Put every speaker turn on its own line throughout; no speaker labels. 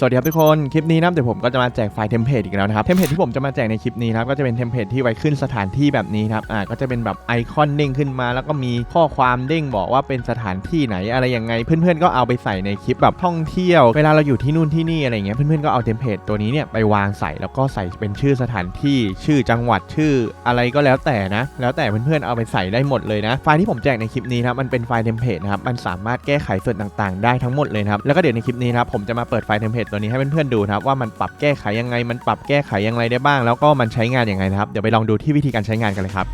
สวัสดีครับทุกคน คลิปนี้นะเดี๋ยวผมก็จะมาแจกไฟล์เทมเพลตอีกแล้วนะครับ เทมเพลตที่ผมจะมาแจกในคลิปนี้นะครับก็จะเป็นเทมเพลตที่ไว้ขึ้นสถานที่แบบนี้ครับ อ่า ก็จะเป็นแบบไอคอนเด้งขึ้นมา แล้วก็มีข้อความเด้งบอกว่าเป็นสถานที่ไหนอะไรยังไง เพื่อนๆก็เอาไปใส่ในคลิปแบบท่องเที่ยว เวลาเราอยู่ที่นู่นที่นี่อะไรเงี้ย เพื่อนๆก็เอาเทมเพลตตัวนี้เนี่ยไปวางใส่แล้วก็ใส่เป็นชื่อสถานที่ ชื่อจังหวัด ชื่ออะไรก็แล้วแต่นะ แล้วแต่เพื่อนๆเอาไปใส่ได้หมดเลยนะ ไฟล์ที่ผมแจกในคลิปนี้นะมันเป็นไฟล์เทมเพลตนะครับ มันสามารถแก้ไขส่วนต่างๆ ได้ทั้งหมดเลยครับ แล้วก็เดี๋ยวในคลิปนี้นะผมจะมาเปิดไฟล์เทมเพลตตัวนี้ให้เพื่อนๆดูนะครับว่ามันปรับแก้ไขยังไง มันปรับแก้ไขยังไงได้บ้าง แล้วก็มันใช้งานยังไงนะครับ เดี๋ยวไปลองดูที่วิธีการใช้งานกันเลยครับ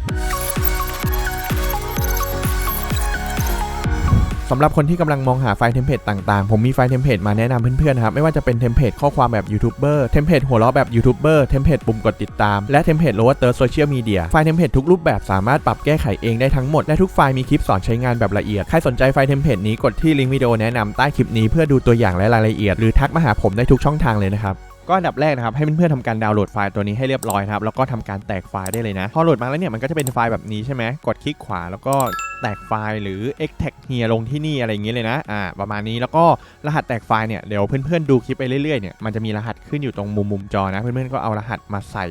สำหรับคนที่กำลังมองหาไฟล์เทมเพลตต่างๆ ผมมีไฟล์เทมเพลตมาแนะนำเพื่อนๆครับ ไม่ว่าจะเป็นเทมเพลตข้อความแบบยูทูบเบอร์เทมเพลตหัวเราะแบบยูทูบเบอร์เทมเพลตปุ่มกดติดตาม และเทมเพลตโลว์เตอร์โซเชียลมีเดียไฟล์เทมเพลตทุกรูปแบบสามารถปรับแก้ไขเองได้ทั้งหมด และทุกไฟล์มีคลิปสอนใช้งานแบบละเอียด ใครสนใจไฟล์เทมเพลตนี้กดที่ลิงก์วิดีโอแนะนำใต้คลิปนี้เพื่อดูตัวอย่างและรายละเอียด หรือทักมาหาผมได้ทุกช่องทางเลยนะครับ ก็อันดับแรกนะครับให้เพื่อนๆทำการดาวน์โหลดไฟล์ตัวนี้ให้เรียบร้อยนะครับแล้วก็ทำการแตกไฟล์ได้เลยนะพอโหลดมาแล้วเนี่ยมันก็จะเป็นไฟล์แบบนี้ใช่ไหมกดคลิกขวาแล้วก็แตกไฟล์หรือ extract here ลงที่นี่อะไรอย่างเงี้ยเลยนะอ่าประมาณนี้แล้วก็รหัสแตกไฟล์เนี่ยเดี๋ยวเพื่อนๆดูคลิปไปเรื่อยๆเนี่ยมันจะมีรหัสขึ้นอยู่ตรงมุมมุมจอนะเพื่อนๆก็เอารหัสมาใส่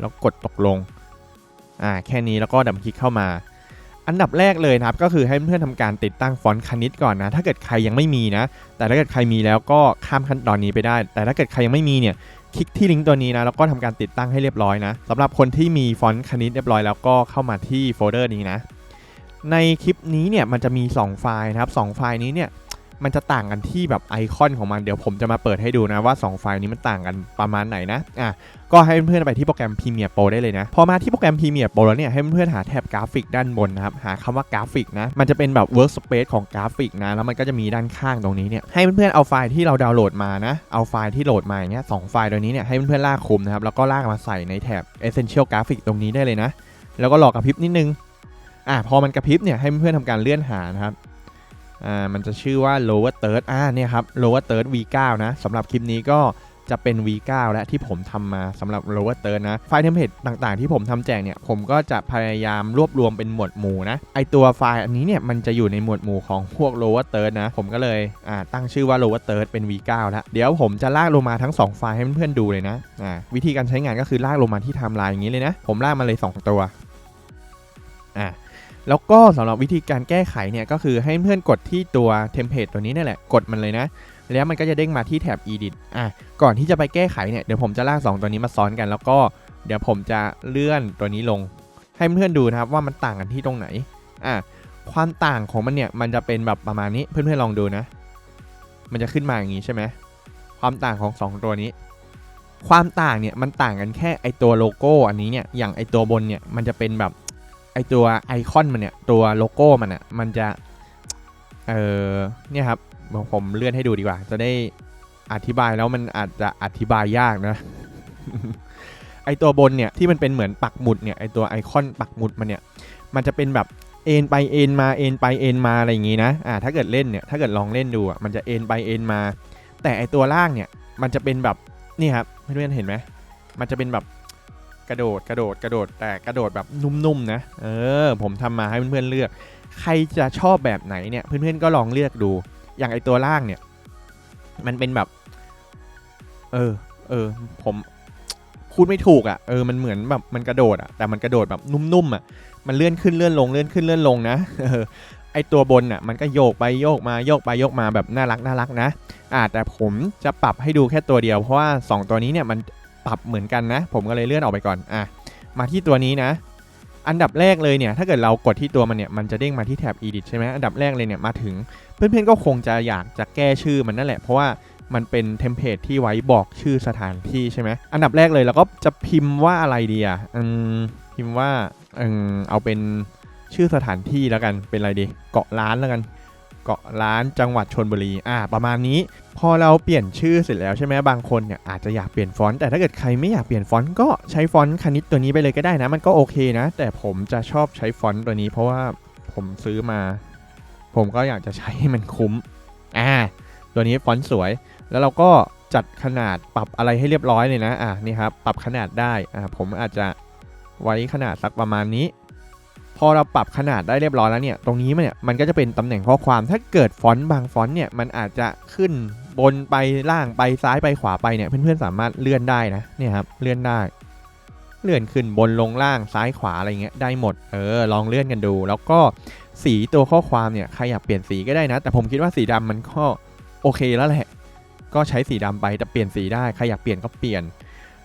แล้วกดตกลงอ่าแค่นี้แล้วก็ดับคลิกเข้ามา อันดับแรกเลยนะครับก็คือให้เพื่อนๆทำการติดตั้งฟอนต์คณิตก่อนนะ ถ้าเกิดใครยังไม่มีนะ แต่ถ้าเกิดใครมีแล้วก็ข้ามขั้นตอนนี้ไปได้ แต่ถ้าเกิดใครยังไม่มีเนี่ยคลิกที่ลิงก์ตัวนี้นะแล้วก็ทำการติดตั้งให้เรียบร้อยนะสำหรับคนที่มีฟอนต์คณิตเรียบร้อยแล้วก็เข้ามาที่โฟลเดอร์นี้นะ ในคลิปนี้เนี่ยมันจะมี 2 ไฟล์นะครับ2ไฟล์นี้เนี่ย มันจะต่างกันที่แบบไอคอนของมันเดี๋ยวผมจะมาเปิดให้ดูนะว่า 2 ไฟล์นี้มันต่างกันประมาณไหนนะอะก็ให้เพื่อนๆไปที่โปรแกรม Premiere Pro ได้เลยนะ พอมาที่โปรแกรม Premiere Pro แล้วเนี่ยให้เพื่อนๆหาแท็บกราฟิกด้านบนนะครับหาคำว่ากราฟิกนะมันจะเป็นแบบ Workspace ของกราฟิกนะแล้วมันก็จะมีด้านข้างตรงนี้เนี่ยให้เพื่อนๆเอาไฟล์ที่เราดาวน์โหลดมานะเอาไฟล์ที่โหลดมาอย่างเงี้ยสองไฟล์ตัวนี้เนี่ยให้เพื่อนๆลากคุมนะครับแล้วก็ลากมาใส่ในแท็บ Essential Graphic ตรงนี้ได้เลยนะ แล้วก็รอกระพริบนิดนึงอ่าพอมันกระพริบเนี่ยให้เพื่อนๆทำการเลื่อนหานะครับ อ่ามันจะชื่อว่า lower third อ่าเนี่ยครับ lower third v9 นะสำหรับคลิปนี้ก็จะเป็น v9 และที่ผมทำมาสำหรับ lower third นะ ไฟล์เทมเพลตต่างๆ ที่ผมทำแจกเนี่ย ผมก็จะพยายามรวบรวมเป็นหมวดหมู่นะ ไอตัวไฟล์อันนี้เนี่ย มันจะอยู่ในหมวดหมู่ของพวก lower third นะ ผมก็เลยอ่าตั้งชื่อว่า lower third เป็น v9 แล้วเดี๋ยวผมจะลากลงมาทั้ง 2 ไฟล์ให้เพื่อนๆดูเลยนะอ่าวิธีการใช้งานก็คือลากลงมาที่ไทม์ไลน์อย่างนี้เลยนะ ผมลากมาเลย 2 ตัวอ่า แล้วก็สำหรับวิธีการแก้ไขเนี่ยก็คือให้เพื่อนกดที่ตัวเทมเพลตตัวนี้นี่แหละ กดมันเลยนะ แล้วมันก็จะเด้งมาที่แท็บ edit อะก่อนที่จะไปแก้ไขเนี่ยเดี๋ยวผมจะลาก 2 ตัวนี้มาซ้อนกัน แล้วก็เดี๋ยวผมจะเลื่อนตัวนี้ลง ให้เพื่อนดูนะครับว่ามันต่างกันที่ตรงไหนอะความต่างของมันเนี่ยมันจะเป็นแบบประมาณนี้เพื่อนๆลองดูนะ มันจะขึ้นมาอย่างนี้ใช่ไหมความต่างของ 2 ตัวนี้ ความต่างเนี่ยมันต่างกันแค่ไอตัวโลโก้อันนี้เนี่ยอย่างไอตัวบนเนี่ยมันจะเป็นแบบ ไอตัวไอคอนมันเนี่ยตัวโลโก้มันอะมันจะเออเนี่ยครับผมเลื่อนให้ดูดีกว่า จะได้อธิบายแล้วมันอาจจะอธิบายยากนะไอตัวบนเนี่ยที่มันเป็นเหมือนปักหมุดเนี่ยไอตัวไอคอนปักหมุดมันเนี่ยมันจะเป็นแบบเอ็นไปเอ็นมาเอ็นไปเอ็นมาอะไรอย่างงี้นะอ่าถ้าเกิดเล่นเนี่ยถ้าเกิดลองเล่นดูอะมันจะเอ็นไปเอ็นมา แต่ไอตัวล่างเนี่ยมันจะเป็นแบบนี่ครับเพื่อนๆเห็นไหมมันจะเป็นแบบ กระโดดกระโดดกระโดดแต่กระโดดแบบนุ่มๆนะเออผมทำมาให้เพื่อนๆเลือก ใครจะชอบแบบไหนเนี่ยเพื่อนๆก็ลองเลือกดู อย่างไอตัวล่างเนี่ย มันเป็นแบบ เออเออผมพูดไม่ถูกอะ่ะเออมันเหมือนแบบมันกระโดดอะ่ะแต่มันกระโดดแบบนุ่มๆอะ่ะมันเลื่อนขึ้นเลื่อนลงเลื่อนขึ้นเลื่อนลงนะเออไอตัวบนอะมันก็โยกไปโยกมาโยกไปโยกมาแบบน่ารักน่ารักนะอ่าแต่ผมจะปรับให้ดูแค่ตัวเดียวเพราะว่า 2 ตัวนี้เนี่ยมัน ปรับเหมือนกันนะ ผมก็เลยเลื่อนออกไปก่อนอะมาที่ตัวนี้นะ อันดับแรกเลยเนี่ย ถ้าเกิดเรากดที่ตัวมันเนี่ย มันจะเด้งมาที่แท็บ edit ใช่ไหมอันดับแรกเลยเนี่ย มาถึง เพื่อนๆก็คงจะอยากจะแก้ชื่อมันนั่นแหละ เพราะว่ามันเป็นเทมเพลตที่ไว้บอกชื่อสถานที่ใช่ไหมอันดับแรกเลยเราก็จะพิมพ์ว่าอะไรดีอะอืมพิมพ์ว่าเออเอาเป็นชื่อสถานที่แล้วกัน เป็นอะไรดี เกาะล้านแล้วกัน เกาะล้านจังหวัดชนบุรีอ่าประมาณนี้ พอเราเปลี่ยนชื่อเสร็จแล้วใช่ไหมบางคนเนี่ยอาจจะอยากเปลี่ยนฟอนต์แต่ถ้าเกิดใครไม่อยากเปลี่ยนฟอนต์ก็ใช้ฟอนต์คณิตตัวนี้ไปเลยก็ได้นะ มันก็โอเคนะ แต่ผมจะชอบใช้ฟอนต์ตัวนี้ เพราะว่าผมซื้อมา ผมก็อยากจะใช้ให้มันคุ้มอ่าตัวนี้ฟอนต์สวย แล้วเราก็จัดขนาดปรับอะไรให้เรียบร้อยเลยนะอ่านี่ครับปรับขนาดได้อ่าผมอาจจะไว้ขนาดสักประมาณนี้ พอเราปรับขนาดได้เรียบร้อยแล้วเนี่ย ตรงนี้มันเนี่ยมันก็จะเป็นตำแหน่งข้อความ ถ้าเกิดฟอนต์บางฟอนต์เนี่ยมันอาจจะขึ้นบนไปล่างไปซ้ายไปขวาไปเนี่ยเพื่อนๆสามารถเลื่อนได้นะเนี่ยครับเลื่อนได้ เลื่อนขึ้นบนลงล่างซ้ายขวาอะไรเงี้ยได้หมดเออลองเลื่อนกันดู แล้วก็สีตัวข้อความเนี่ยใครอยากเปลี่ยนสีก็ได้นะ แต่ผมคิดว่าสีดำมันก็โอเคแล้วแหละ ก็ใช้สีดำไปแต่เปลี่ยนสีได้ใครอยากเปลี่ยนก็เปลี่ยน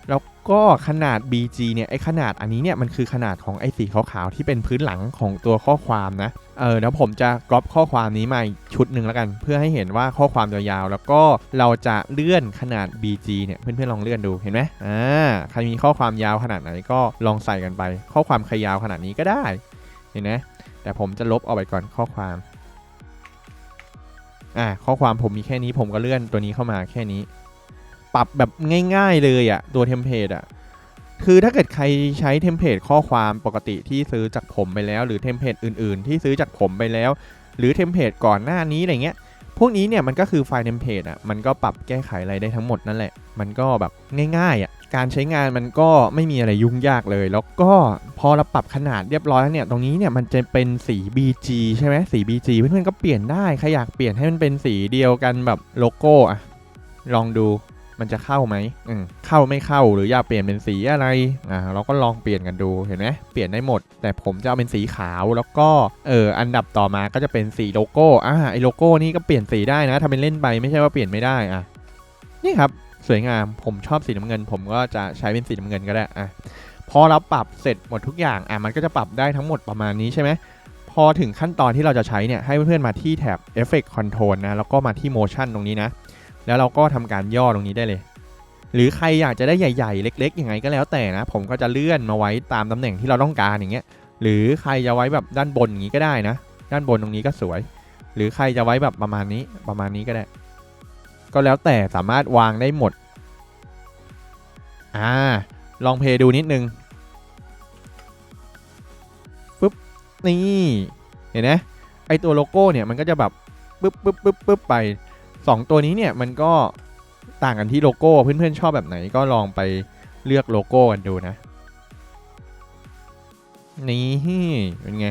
แล้วก็ขนาด BG เนี่ยไอขนาดอันนี้เนี่ยมันคือขนาดของไอสีขาวๆที่เป็นพื้นหลังของตัวข้อความนะเออแล้วผมจะกรอบข้อความนี้มาชุดหนึ่งแล้วกัน เพื่อให้เห็นว่าข้อความยาวๆแล้วก็เราจะเลื่อนขนาด BG เนี่ยเพื่อนๆลองเลื่อนดูเห็นไหมอ่าใครมีข้อความยาวขนาดไหนก็ลองใส่กันไป ข้อความใครยาวขนาดนี้ก็ได้เห็นไหมแต่ผมจะลบออกไปก่อนข้อความอ่าข้อความผมมีแค่นี้ผมก็เลื่อนตัวนี้เข้ามาแค่นี้ ปรับแบบง่ายๆเลยอะ่ะตัวเทมเพลตอะคือถ้าเกิดใครใช้เทมเพลตข้อความปกติที่ซื้อจากผมไปแล้ว หรือเทมเพลตอื่นๆ ที่ซื้อจากผมไปแล้ว หรือเทมเพลตก่อนหน้านี้อะไรเงี้ยพวกนี้เนี่ยมันก็คือไฟล์เทมเพลตอะมันก็ปรับแก้ไขอะไรได้ทั้งหมดนั่นแหละ มันก็แบบง่ายๆอะการใช้งานมันก็ไม่มีอะไรยุ่งยากเลย แล้วก็พอเราปรับขนาดเรียบร้อยแล้วเนี่ย ตรงนี้เนี่ยมันจะเป็นสี BG ใช่ไหมสี BG เพื่อนๆก็เปลี่ยนได้ ใครอยากเปลี่ยนให้มันเป็นสีเดียวกันแบบโลโก้อะลองดู มันจะเข้าไหมอืมเข้าไม่เข้าหรืออยากเปลี่ยนเป็นสีอะไรอ่าเราก็ลองเปลี่ยนกันดูเห็นไหมเปลี่ยนได้หมด แต่ผมจะเอาเป็นสีขาวแล้วก็เอออันดับต่อมาก็จะเป็นสีโลโก้อ่าไอโลโก้นี่ก็เปลี่ยนสีได้นะทำเป็นเล่นไปไม่ใช่ว่าเปลี่ยนไม่ได้อะนี่ครับสวยงามผมชอบสีน้ำเงิน ผมก็จะใช้เป็นสีน้ำเงินก็ได้อะพอเราปรับเสร็จหมดทุกอย่างอะมันก็จะปรับได้ทั้งหมดประมาณนี้ใช่ไหมพอถึงขั้นตอนที่เราจะใช้เนี่ยให้เพื่อนๆมาที่แท็บ Effect Control นะแล้วก็มาที่ Motion ตรงนี้นะ แล้วเราก็ทำการย่อตรงนี้ได้เลย หรือใครอยากจะได้ใหญ่ๆ เล็ก ๆ ยังไงก็แล้วแต่นะ ผมก็จะเลื่อนมาไว้ตามตำแหน่งที่เราต้องการอย่างเงี้ย หรือใครจะไว้แบบด้านบนอย่างนี้ก็ได้นะ ด้านบนตรงนี้ก็สวย หรือใครจะไว้แบบประมาณนี้ประมาณนี้ก็ได้ ก็แล้วแต่สามารถวางได้หมด อ่า ลองเพลย์ดูนิดนึงปุ๊บ นี่ เห็นไหมไอตัวโลโก้เนี่ยมันก็จะแบบปึ๊บปึ๊บปึ๊บปึ๊บไป สองตัวนี้เนี่ยมันก็ต่างกันที่โลโก้เพื่อนๆชอบแบบไหนก็ลองไปเลือกโลโก้กันดูนะ นี่เป็นไง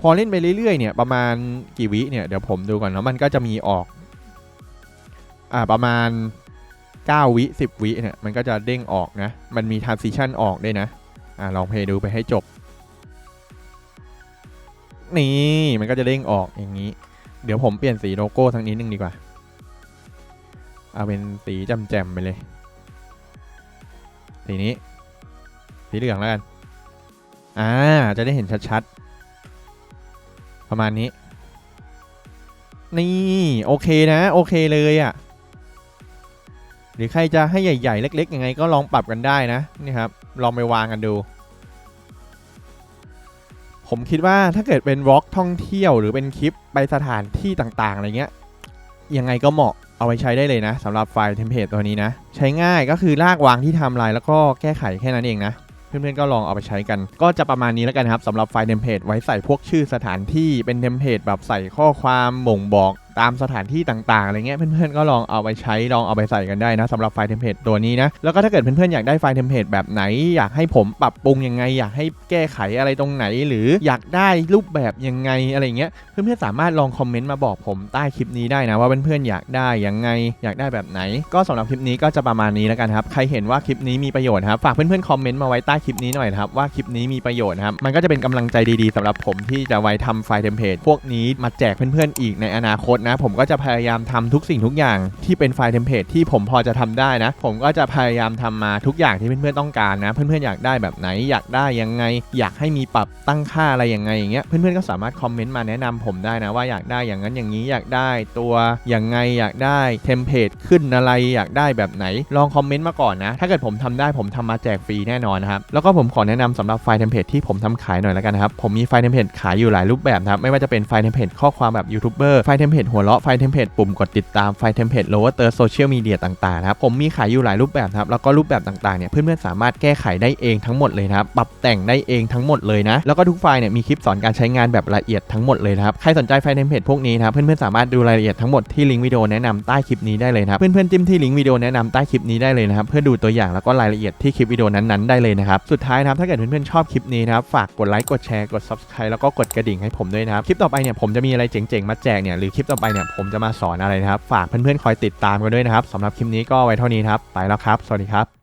พอเล่นไปเรื่อยๆเนี่ยประมาณกี่วิเนี่ยเดี๋ยวผมดูก่อนแล้วมันก็จะมีออก อ่าประมาณ 9 วิ 10 วิเนี่ยมันก็จะเด้งออกนะ มันมี transition ออกด้วยนะ อ่าลองเพลย์ดูไปให้จบ นี่มันก็จะเด้งออกอย่างนี้ เดี๋ยวผมเปลี่ยนสีโลโก้ทั้งนี้นึงดีกว่า เอาเป็นสีแจ่มๆไปเลย สีนี้ สีเหลืองแล้วกัน อ่า จะได้เห็นชัดๆ ประมาณนี้ นี่โอเคนะ โอเคเลยอะ่ะ หรือใครจะให้ใหญ่ ๆ เล็ก ๆ ยังไงก็ลองปรับกันได้นะ นี่ครับ ลองไปวางกันดู ผมคิดว่าถ้าเกิดเป็นวอล์กท่องเที่ยวหรือเป็นคลิปไปสถานที่ต่างๆอะไรเงี้ยยังไงก็เหมาะเอาไปใช้ได้เลยนะสำหรับไฟล์เทมเพลตตัวนี้นะ ใช้ง่ายก็คือลากวางที่ไทำลายแล้วก็แก้ไขแค่นั้นเองนะ เพื่อนๆก็ลองเอาไปใช้กัน ก็จะประมาณนี้แล้วกันครับสำหรับไฟล์เทมเพลตไว้ใส่พวกชื่อสถานที่เป็นเทมเพลตแบบใส่ข้อความบ่งบอก ตามสถานที่ต่างๆอะไรเงี้ยเพื่อนๆก็ลองเอาไปใช้ลองเอาไปใส่กันได้นะสำหรับไฟล์เทมเพลตตัวนี้นะแล้วก็ถ้าเกิดเพื่อนๆอยากได้ไฟล์เทมเพลตแบบไหน อยากให้ผมปรับปรุงยังไง อยากให้แก้ไขอะไรตรงไหน หรืออยากได้รูปแบบยังไงอะไรเงี้ยเพื่อนๆสามารถลองคอมเมนต์มาบอกผมใต้คลิปนี้ได้นะว่าเพื่อนๆอยากได้ยังไง อยากได้แบบไหน ก็สำหรับคลิปนี้ก็จะประมาณนี้แล้วกันครับใครเห็นว่าคลิปนี้มีประโยชน์ครับฝากเพื่อนๆคอมเมนต์มาไว้ใต้คลิปนี้หน่อยครับว่าคลิปนี้มีประโยชน์ครับมันก็จะเป็นกำลังใจดีๆสำหรับผมที่จะไว้ทำไฟล์เทมเพลตพวกนี้มาแจกเพื่อนๆอีกในอนาคตนะ ผมก็จะพยายามทำทุกสิ่งทุกอย่างที่เป็นไฟล์เทมเพลตที่ผมพอจะทำได้นะ ผมก็จะพยายามทำมาทุกอย่างที่เพื่อนๆต้องการนะ เพื่อนๆอยากได้แบบไหนอยากได้ยังไง อยากให้มีปรับตั้งค่าอะไรยังไงอย่างเงี้ยเพื่อนๆก็สามารถคอมเมนต์มาแนะนำผมได้นะว่าอยากได้อย่างนั้นอย่างนี้อยากได้ตัวยังไงอยากได้เทมเพลตขึ้นอะไรอยากได้แบบไหน ลองคอมเมนต์มาก่อนนะ ถ้าเกิดผมทำได้ผมทำมาแจกฟรีแน่นอนนะครับแล้วก็ผมขอแนะนำสำหรับไฟล์เทมเพลตที่ผมทำขายหน่อยแล้วกันนะครับผมมีไฟล์เทมเพลตขายอยู่หลายรูปแบบครับไม่ว่าจะเป็นไฟล์เทมเพลตข้อความแบบยูทูบเบอร์ไฟล์เทมเพลตหัวเราะไฟล์เทมเพลตปุ่มกดติดตามไฟล์เทมเพลตโลว์เตอร์โซเชียลมีเดียต่างๆนะครับผมมีขายอยู่หลายรูปแบบครับแล้วก็รูปแบบต่างๆเนี่ยเพื่อนๆสามารถแก้ไขได้เองทั้งหมดเลยนะครับปรับแต่งได้เองทั้งหมดเลยนะแล้วก็ทุกไฟล์เนี่ยมีคลิปสอนการใช้งานแบบละเอียดทั้งหมดเลยนะครับใครสนใจไฟล์เทมเพลตพวกนี้นะครับเพื่อนๆสามารถดูรายละเอียดทั้งหมดที่ลิงก์วิดีโอแนะนำใต้คลิปนี้ได้เลยนะครับเพื่อนๆจิ้มที่ลิงก์วิดีโอแนะนำใต้คลิปนี้ได้เลยนะครับเพื่อดูตัวอย่างแล้วก็รายละเอียดที่คลิปวิดีโอนั้นๆได้เลยนะครับสุดท้ายนะครับถ้าเกิดเพื่อนๆชอบคลิปนี้นะครับฝากกดไลค์กดแชร์กด subscribe แล้วก็กดกระดิ่งให้ผมด้วยนะครับคลิปต่อไปเนี่ยผมจะมีอะไรเจ๋งๆมาแจกเนี่ยหรือคลิปต่อไปเนี่ยผมจะมาสอนอะไรนะครับ ฝากเพื่อนๆคอยติดตามกันด้วยนะครับสำหรับคลิปนี้ก็ไว้เท่านี้ครับ ไปแล้วครับ สวัสดีครับ